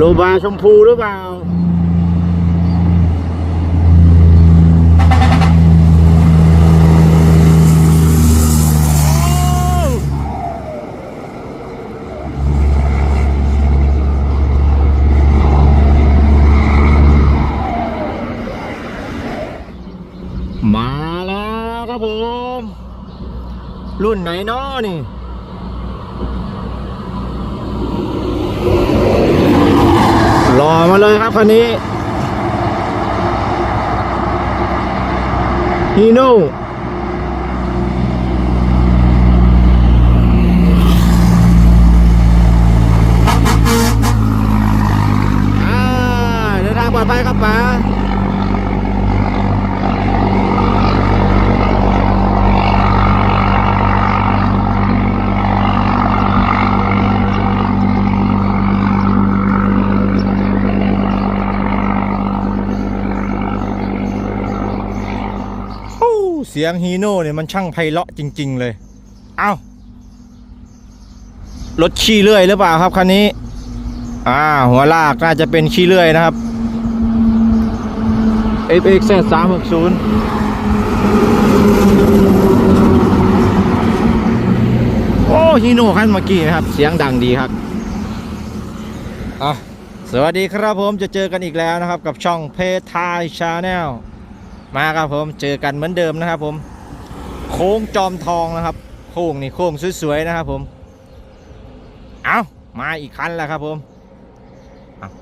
โลบาชมพูหรือเปล่า มาแล้วครับผม รุ่นไหนน้อนี่ รอมาเลยครับคันนี้ฮีโน่อ่าเดินทางปลอดภัยครับป๋า โอ้เสียงฮีโน่เนี่ยมันช่างไพเราะจริง ๆ เลย เอ้ารถขี้เลื่อยหรือเปล่าครับคันนี้ อ่า หัวลากน่าจะเป็นขี้เลื่อยนะครับ FX 360 โอ้ฮีโน่คันเมื่อกี้นะครับ เสียงดังดีครับอะสวัสดีครับผมจะเจอกันอีกแล้วนะครับ กับช่องเพทายชาแนล มาครับผมเจอกันเหมือนเดิมนะครับผมโค้งจอมทองนะครับ โค้งนี่โค้งสวยๆนะครับผมเอามาอีกคันแล้วครับผม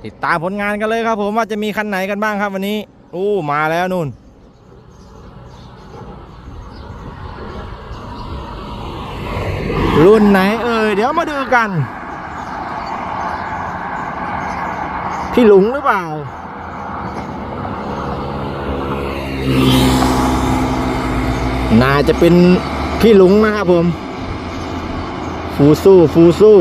ติดตามผลงานกันเลยครับผมว่าจะมีคันไหนกันบ้างครับวันนี้อู้มาแล้วนู่นรุ่นไหนเอ่ยเดี๋ยวมาดูกัน พี่หลุงหรือเปล่า น่าจะเป็นพี่ลุงนะครับผม ฟูสู้ฟูสู้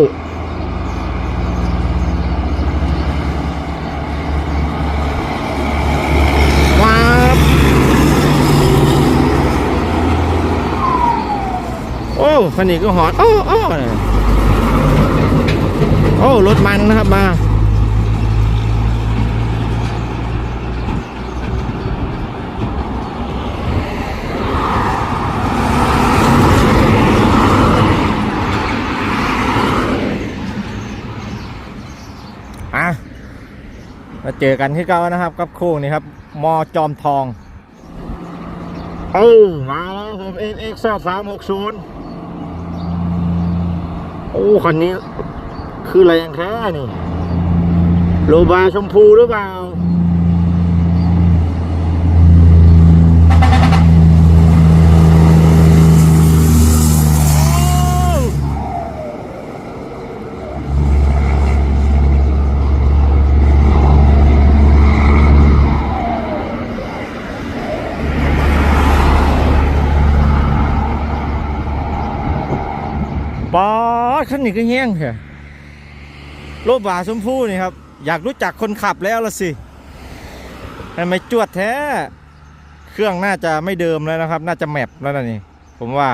ว้าบโอ้คันนี้ก็หอน โอ้โอ้โอ้ รถมันนะครับมา อะ มาเจอกันที่เก้านะครับกับคู่นี้ครับมอจอมทองโอ้มาแล้วผม NX สามหกศูนย์โอ้คันนี้ คือแรงแค่นี่โลบาชมพูหรือเปล่า ปอดคันนี้ก็แห้งเถอะโลบาชมพูนี่ครับ อยากรู้จักคนขับแล้วละสิทำไมจวดแท้ เครื่องน่าจะไม่เดิมแล้วนะครับ น่าจะแมปแล้วนะนี่ ผมว่า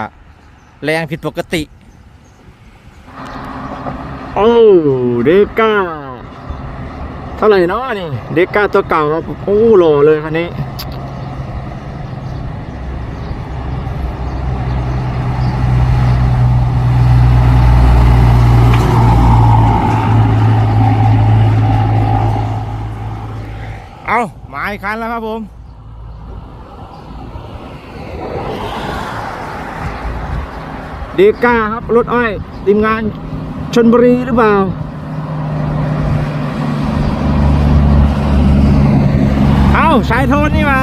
แรงผิดปกติ โอ้เดก้า เท่าไหร่นาะนี่ เดก้าตัวเก่าครับ โอ้หล่อเลยคันนี้ เอา มาอีกคันแล้วครับผมเดก้าครับรถอ้อยทีมงานชนบุรีหรือเปล่าเอาสายโทนนี่มา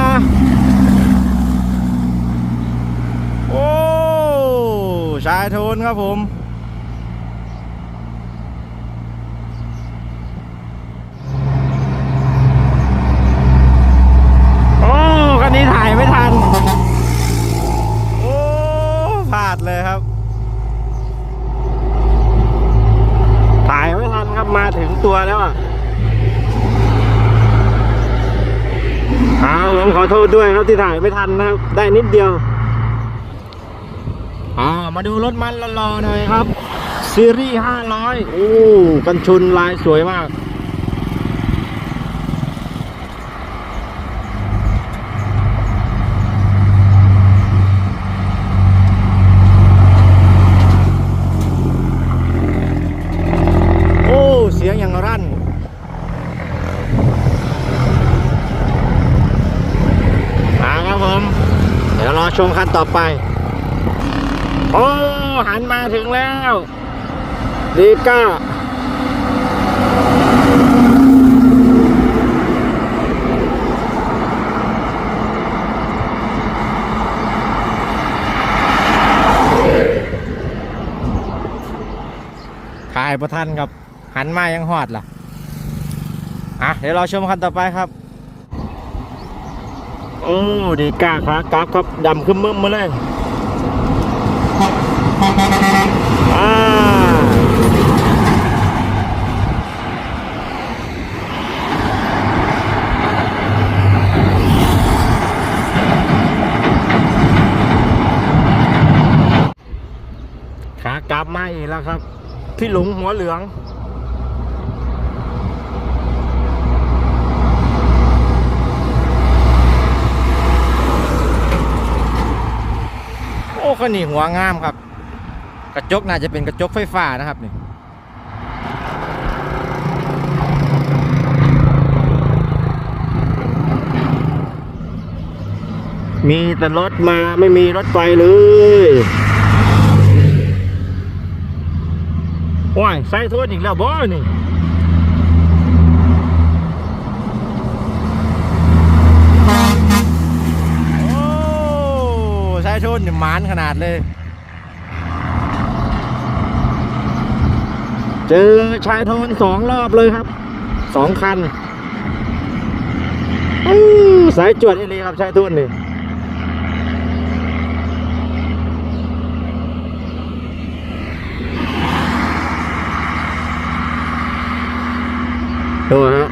โอ้สายโทนครับผม โอ้คั นนี้ถ่ายไม่ทัน โอ้พลาดเลยครับ ถ่ายไม่ทันครับมาถึงตัวแล้วอะเอาผมขอโทษด้วยครับที่ถ่ายไม่ทันนะครับ ได้นิดเดียวอ่ามาดูรถมันรอๆหน่อยครับ ซีรีส์500 โอ้ กันชนลายสวยมาก งรั่นมาครับผม เดี๋ยวรอชมคันต่อไป โอ้หันมาถึงแล้วดีก้าขายประทันครับ หันมายังหอดล่ะ อะ เดี๋ยวเราชมคันต่อไปครับ โอ้ดีกล้าขากราฟครับดำขึ้นมึมมาเลยอ่าขากราฟมาอีกแล้วครับ พี่หลงหัวเหลือง คันนี้หัวงามครับ กระจกน่าจะเป็นกระจกไฟฟ้านะครับนี่มีแต่รถมาไม่มีรถไปเลยว้ยใส่โทษอีกแล้วบ่นี่ โอ้ใช้ทุนนี่ หมานขนาดเลย เจอชายโทนสองรอบเลยครับ สองคันสายจวดอีเลยครับชายทุนนี่ดูฮะ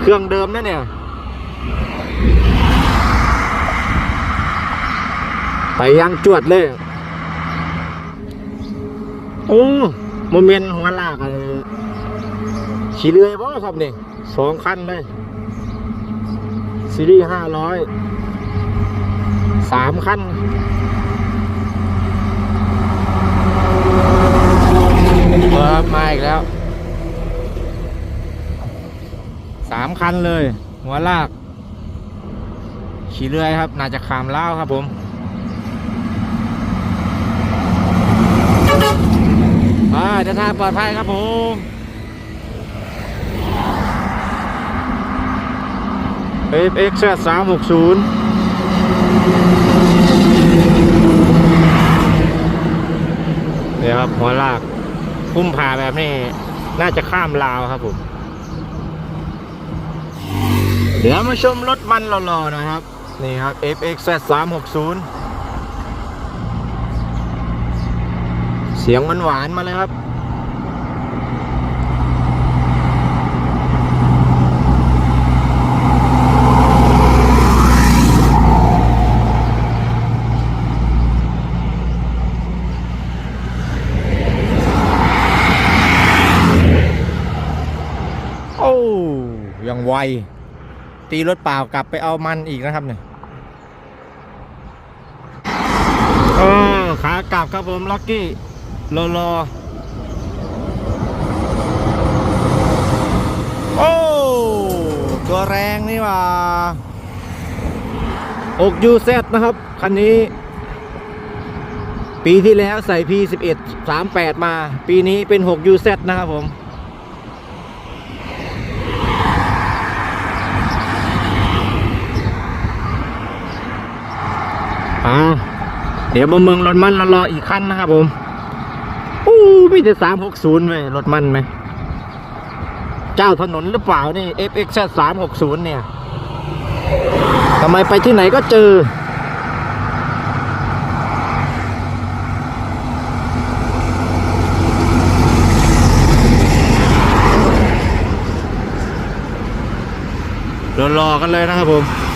เครื่องเดิมนะเนี่ย ไปยังจวดเลย โอ้โมเมนต์หัวลากอะไรขี่เรือบ่ครับนี่สองคันเลย ซีรีส์ห้าร้อยสามคันเปิดมาอีกแล้วสามคันเลย หัวลาก ขี่เรือครับ น่าจะขามเล่าครับผม อ่า เดินทางปลอดภัยครับผม FX สามหกศูนย์เนี่ยครับหัวลากพุ่มผ่าแบบนี้ น่าจะข้ามลาวครับผม เดี๋ยวมาชมรถมันหล่อๆนะครับ นี่ครับ FX สามหกศูนย์เสียงมันหวานมาเลยครับ โอ้ยัง ไว ตีรถเปล่ากลับไปเอามันอีกนะครับเนี่ยเออขากลับครับผมล็อกกี้รอรอโอ้ตัวแรงนี่หว่าอกยูเซนะครับ คันนี้ ปีที่แล้วใส่ P11 38 มา ปีนี้เป็น 6UZ นะครับผม อ่าเดี๋ยวมาเมืองรถมันรออีกคันนะครับผมอู้มีแต่สามหกศูนย์เว้ยรถมันไหมเจ้าถนนหรือเปล่านี่ FX สามหกศูนย์เนี่ยทำไมไปที่ไหนก็เจอ รอๆกันเลยนะครับผม